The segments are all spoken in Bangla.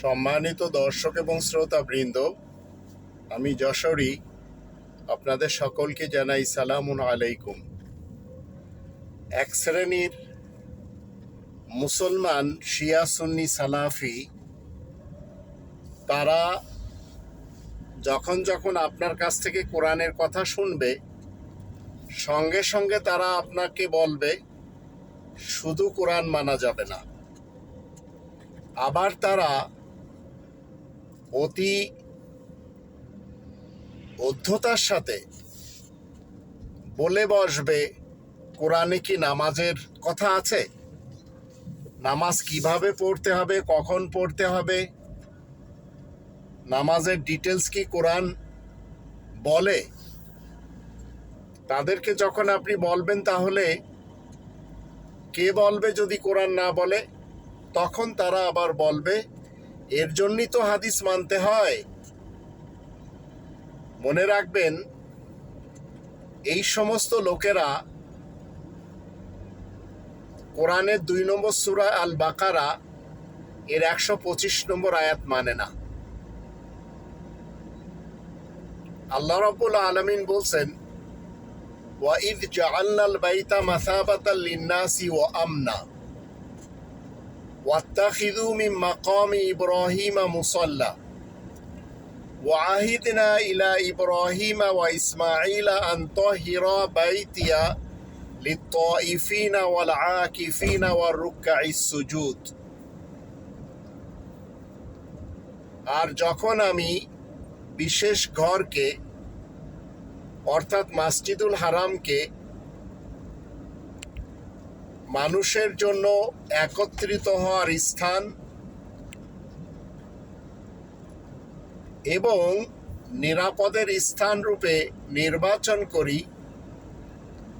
সম্মানিত দর্শক এবং শ্রোতা বৃন্দ আমি যশোরী। আপনাদের সকলকে জানাই সালামুন আলাইকুম। এক শ্রেণির মুসলমান শিয়া সুন্নি সালাফি, তারা যখন যখন আপনার কাছ থেকে কোরআনের কথা শুনবে, সঙ্গে সঙ্গে তারা আপনাকে বলবে, শুধু কোরআন মানা যাবে না। আবার তারা অতি অধ্যতার সাথে বলে বসবে কোরআনে কি নামাজের কথা আছে? নামাজ কীভাবে পড়তে হবে? কখন পড়তে হবে? নামাজের ডিটেলস কি কোরআন বলে? তাদেরকে যখন আপনি বলবেন তাহলে কে বলবে যদি কোরআন না বলে? তখন তারা আবার বলবে এর জন্যই তো হাদিস মানতে হয়। মনে রাখবেন, এই সমস্ত লোকেরা কোরআনের দুই নম্বর সুরা আল বাকারা এর একশো পঁচিশ নম্বর আয়াত মানে না। আল্লাহ রব্বুল আলমিন বলছেন ওয়াইদ জাআলনাল বাইতা মাসাবাতাল লিন্নাসি ওয়া আমনা। واتخذوا من مقام إبراهيم مصلى وعهدنا إلى إبراهيم وإسماعيل أن طهر بيتي للطائفين والعاكفين والركع السجود আর যখন আমি বিশেষ ঘরকে অর্থাৎ মাসজিদুল হারামকে মানুষের জন্য একত্রিত হওয়ার স্থান এবং নিরাপদের স্থান রূপে নির্বাচন করি,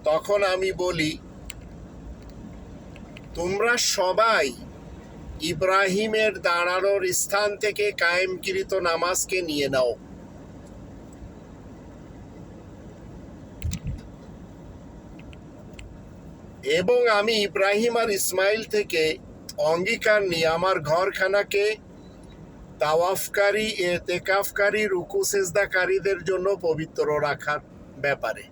তখন আমি বলি, তোমরা সবাই ইব্রাহিমের দাঁড়ানোর স্থান থেকে কায়েমকৃত নামাজকে নিয়ে নাও। এবং আমি ইব্রাহিম আর ইসমাইল থেকে অঙ্গীকার নিয়ে আমার ঘরখানাকে তাওয়াফকারী এতেকাফকারী রুকু, সেজদাকারীদের জন্য পবিত্র রাখার ব্যাপারে।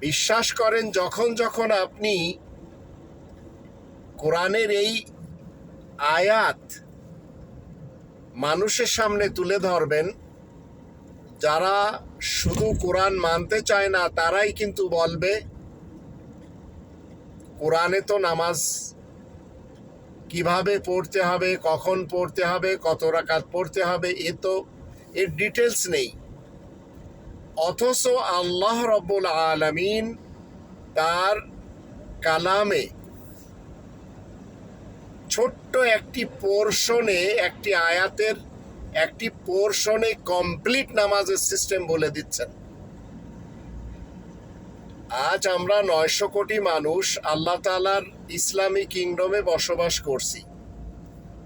বিশ্বাস করেন, যখন যখন আপনি কোরআনের এই আয়াত মানুষের সামনে তুলে ধরবেন যারা শুধু কোরআন মানতে চায় না, তারাই কিন্তু বলবে, কোরআনে তো নামাজ কীভাবে পড়তে হবে, কখন পড়তে হবে, কত রাকাত পড়তে হবে, এ তো এর ডিটেলস নেই। অথচ আল্লাহ রব্বুল আলমিন তার কালামে ছোট্ট একটি পোর্শনে একটি আয়াতের একটি পোর্শনে কমপ্লিট নামাজের সিস্টেম বলে দিচ্ছেন। আজ আমরা নয়শো কোটি মানুষ আল্লাহ তালার ইসলামী কিংডমে বসবাস করছি।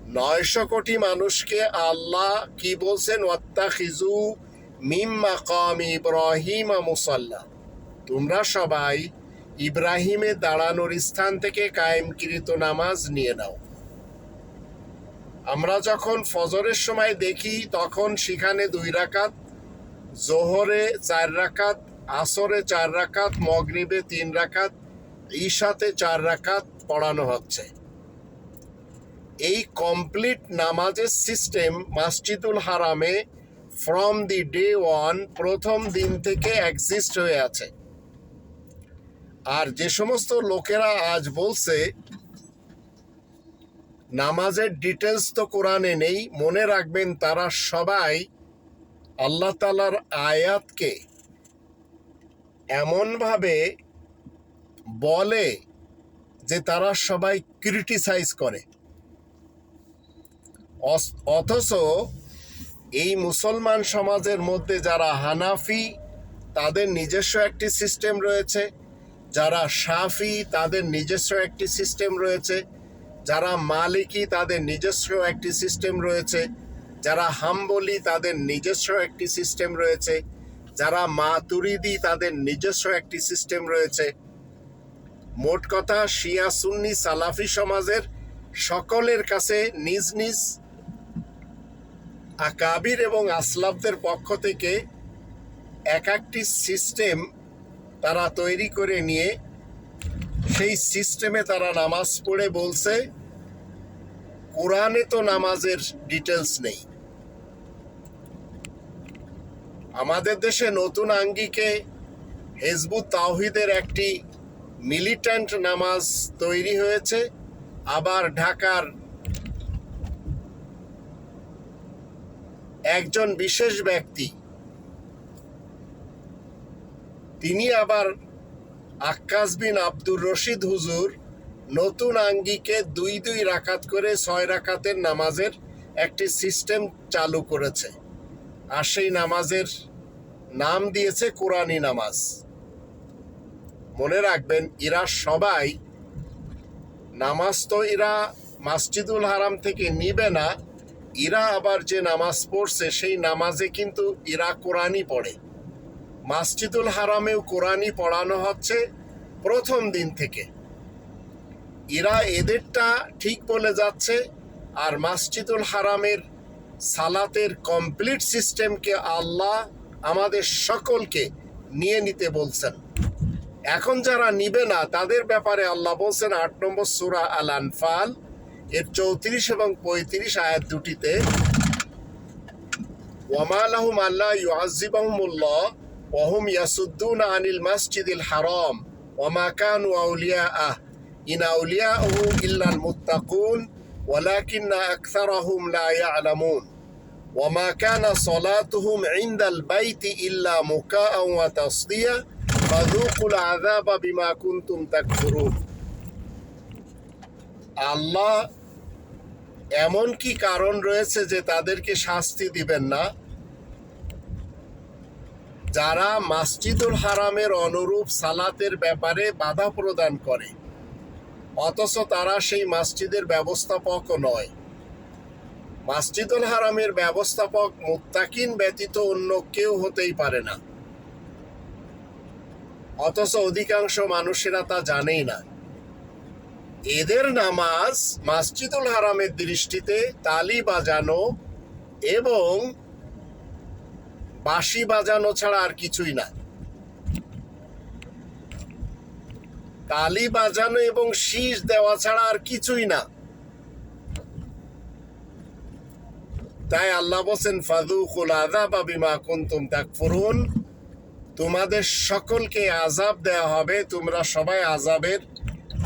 নয়শো কোটি মানুষকে আল্লাহ কি বলছেন? ওয়াত্তা খিজু মিম মাকাম ইব্রাহিম মুসাল্লা। তোমরা সবাই ইব্রাহিমের দাঁড়ানোর স্থান থেকে কায়েমকৃত নামাজ নিয়ে নাও। আমরা যখন ফজরের সময় দেখি, তখন সেখানে দুই রাকাত, জোহরে চার রাকাত, আসরে চার রাকাত, মগরিবে তিন রাকাত, ঈশাতে চার রাকাত পড়ানো হচ্ছে। এই কমপ্লিট নামাজের সিস্টেম মসজিদুল হারামে ফ্রম দি ডে ওয়ান প্রথম দিন থেকে এক্সিস্ট হয়ে আছে। আর যে সমস্ত লোকেরা আজ বলছে নামাজের ডিটেলস তো কোরআনে নেই। মনে রাখবেন তারা সবাই আল্লাহ তালার আয়াতকে এমনভাবে বলে যে তারা সবাই ক্রিটিসাইজ করে। অথচ এই মুসলমান সমাজের মধ্যে যারা হানাফি, তাদের নিজস্ব একটি সিস্টেম রয়েছে। যারা সাফি, তাদের নিজস্ব একটি সিস্টেম রয়েছে। যারা মালিকি তাদের নিজস্ব একটি সিস্টেম রয়েছে, যারা হাম্বলি তাদের নিজস্ব একটি সিস্টেম রয়েছে, যারা মাতুরিদি তাদের নিজস্ব একটি সিস্টেম রয়েছে। মোট কথা, শিয়া সুন্নি সালাফি সমাজের সকলের কাছে নিজ নিজ আকাবির এবং আসলাফদের পক্ষ থেকে এক একটি সিস্টেম তারা তৈরি করে নিয়ে, সেই সিস্টেমে তারা নামাজ পড়ে বলছে। কোরআনে তো নামাজের ডিটেলস নেই। আমাদের দেশে নতুন আঙ্গিকে হেজবুত তাওহিদের একটি মিলিট্যান্ট নামাজ তৈরি হয়েছে। আবার ঢাকার একজন বিশেষ ব্যক্তি, তিনি আবার আক্কাস বিন আব্দুর রশিদ হুজুর নতুন আঙ্গিকে দুই দুই রাকাত করে ছয় রাকাতের নামাজের একটি সিস্টেম চালু করেছে। আর সেই নামাজের নাম দিয়েছে কোরআনী নামাজ। মনে রাখবেন, এরা সবাই নামাজ তো এরা মাসজিদুল হারাম থেকে নিবে না, এরা আবার যে নামাজ পড়ছে সেই নামাজে কিন্তু এরা কোরআনই পড়ে। মাসজিদুল হারামেও কোরআনই পড়ানো হচ্ছে প্রথম দিন থেকে। এরা এদেরটা ঠিক বলে যাচ্ছে, আর মাসজিদুল হারামের সালাতের কমপ্লিট সিস্টেমকে আল্লাহ আমাদের সকলকে নিয়ে নিতে বলছেন। এখন যারা নিবে না, তাদের ব্যাপারে আল্লাহ বলছেন আট নম্বর সুরা আল আনফাল এর চৌত্রিশ এবং পঁয়ত্রিশ আয়াত দুটিতে ওয়ামালাহুম আল্লাহ ইউআজিবাহুমুল্লাহ ওয়াহুম ইয়াসুদ্দুনা আনিল মাসজিদিল হারাম ওয়ামা কানু আউলিয়াআহ। ইন আউলিয়াউহু ইল্লাল মুত্তাকুন ولكن أكثرهم لا يعلمون وما كان صلاتهم عند البيت إلا مكاء وتصدية فذوقوا العذاب بما كنتم تكفرون আল্লাহ এমন কি কারণ রয়েছে যে তাদেরকে শাস্তি দিবেন না যারা মাসজিদুল হারামের অনুরূপ সালাতের ব্যাপারে বাধা প্রদান করে অথচ তারা সেই মসজিদের ব্যবস্থাপকও নয়। মাসজিদুল হারামের ব্যবস্থাপক মুত্তাকিন ব্যতীত অন্য কেউ হতেই পারে না। অথচ অধিকাংশ মানুষেরা তা জানেই না। এদের নামাজ মাসজিদুল হারামের দৃষ্টিতে তালি বাজানো এবং বাঁশি বাজানো ছাড়া আর কিছুই না। তালি বাজানো এবং শীষ দেওয়া ছাড়া আর কিছুই না। তাই আল্লাহ বলছেন ফাদুকুল আযাব বিমা কুনতুম তাকফুরুন। তোমাদের সকলকে আজাব দেওয়া হবে, তোমরা সবাই আজাবের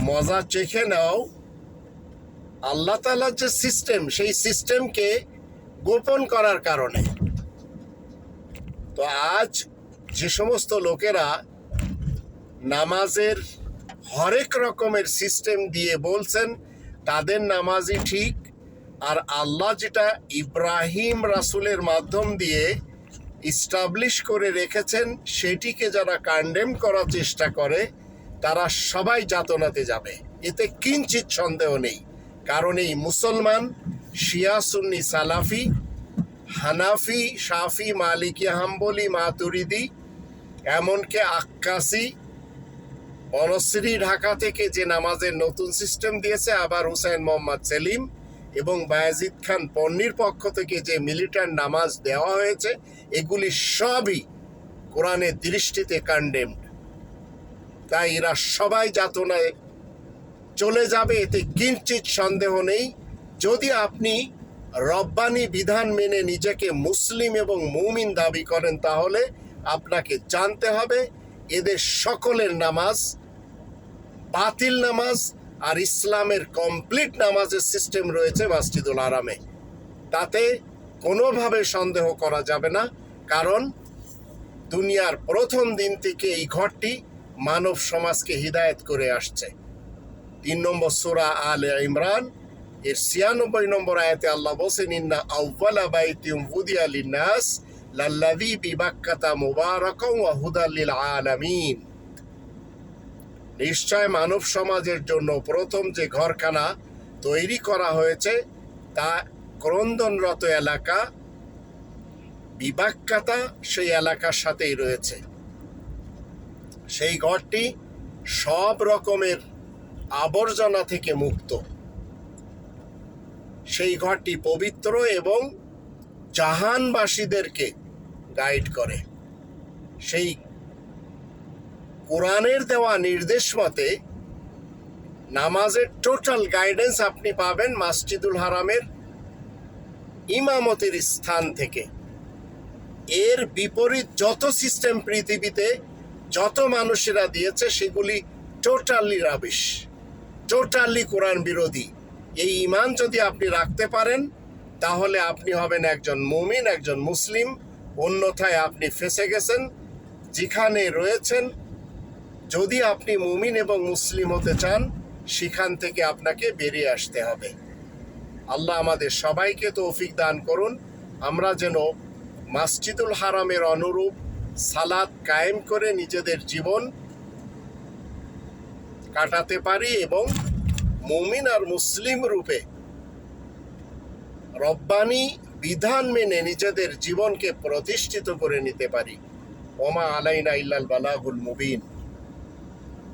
মজা চেখে নাও। আল্লাহ তাআলার যে সিস্টেম, সেই সিস্টেমকে গোপন করার কারণে। তো আজ যে সমস্ত লোকেরা নামাজের হরেক রকমের সিস্টেম দিয়ে বলছেন, তাদের নামাজই ঠিক, আর আল্লাহ যেটা ইব্রাহিম রাসুলের মাধ্যম দিয়ে ইস্টাবলিশ করে রেখেছেন, সেটিকে যারা কান্ডেম করার চেষ্টা করে, তারা সবাই যাতনাতে যাবে। এতে কিঞ্চিত সন্দেহ নেই, কারণ এই মুসলমান শিয়া, সুন্নি, সালাফি, হানাফি, শাফি, মালিকি, হাম্বলি, মাতুরিদি, এমনকি আক্কাসি বনশ্রী ঢাকা থেকে যে নামাজের নতুন সিস্টেম দিয়েছে আবার হুসাইন মোহাম্মদ সেলিম এবং বায়াজিদ খান পন্নির পক্ষ থেকে যে মিলিটান্ট নামাজ দেওয়া হয়েছে, এগুলি সবই কোরআনের দৃষ্টিতে কন্ডেমড তাই এরা সবাই যাতনায় চলে যাবে, এতে কিঞ্চিত সন্দেহ নেই। যদি আপনি রব্বানি বিধান মেনে নিজেকে মুসলিম এবং মুমিন দাবি করেন, তাহলে আপনাকে জানতে হবে, এদের সকলের নামাজ বাতিল নামাজ আর ইসলামের কমপ্লিট নামাজের সিস্টেম রয়েছে মসজিদুল আরামে তাতে কোনোভাবে সন্দেহ করা যাবে না, কারণ দুনিয়ার প্রথম দিন থেকে এই ঘরটি মানব সমাজকে হিদায়ত করে আসছে। তিন নম্বর সুরা আলে ইমরান, এর ছিয়ানব্বই নম্বর আয়াতে আল্লাহ বলছেন, ইন্না আউ্বালা বাইতিউম বুদিয়া লিন্নাস লাল্লাযী বিবাক্কাতা মুবারাকাও ওয়া হুদাল লিল আলামিন। নিশ্চয় মানব সমাজের জন্য প্রথম যে ঘরখানা তৈরি করা হয়েছে, তা ক্রন্দনরত এলাকা, বিবাক্কাতা সেই এলাকার সাথেই রয়েছে। সেই ঘরটি সব রকমের আবর্জনা থেকে মুক্ত। সেই ঘরটি পবিত্র এবং জাহানবাসীদেরকে গাইড করে। সেই কোরআনের দেওয়া নির্দেশ মতে, নামাজের টোটাল গাইডেন্স আপনি পাবেন মাসজিদুল হারামের ইমামতির স্থান থেকে। এর বিপরীত যত সিস্টেম পৃথিবীতে যত মানুষেরা দিয়েছে, সেগুলি টোটালি রাবিশ টোটালি কোরআন বিরোধী। এই ইমান যদি আপনি রাখতে পারেন, তাহলে আপনি হবেন একজন মুমিন, একজন মুসলিম। অন্যথায় আপনি ফেসে গেছেন, যেখানে রয়েছেন যদি আপনি মুমিন এবং মুসলিম হতে চান, সেখান থেকে আপনাকে বেরিয়ে আসতে হবে। আল্লাহ আমাদের সবাইকে তৌফিক দান করুন। আমরা যেন মাসজিদুল হারামের অনুরূপ সালাদ কায়েম করে নিজেদের জীবন কাটাতে পারি এবং মুমিন আর মুসলিম রূপে রব্বানি বিধান মেনে নিজেদের জীবনকে প্রতিষ্ঠিত করে নিতে পারি। ওমা আলাইনা ইল্লাল বালাগুল মুবিন।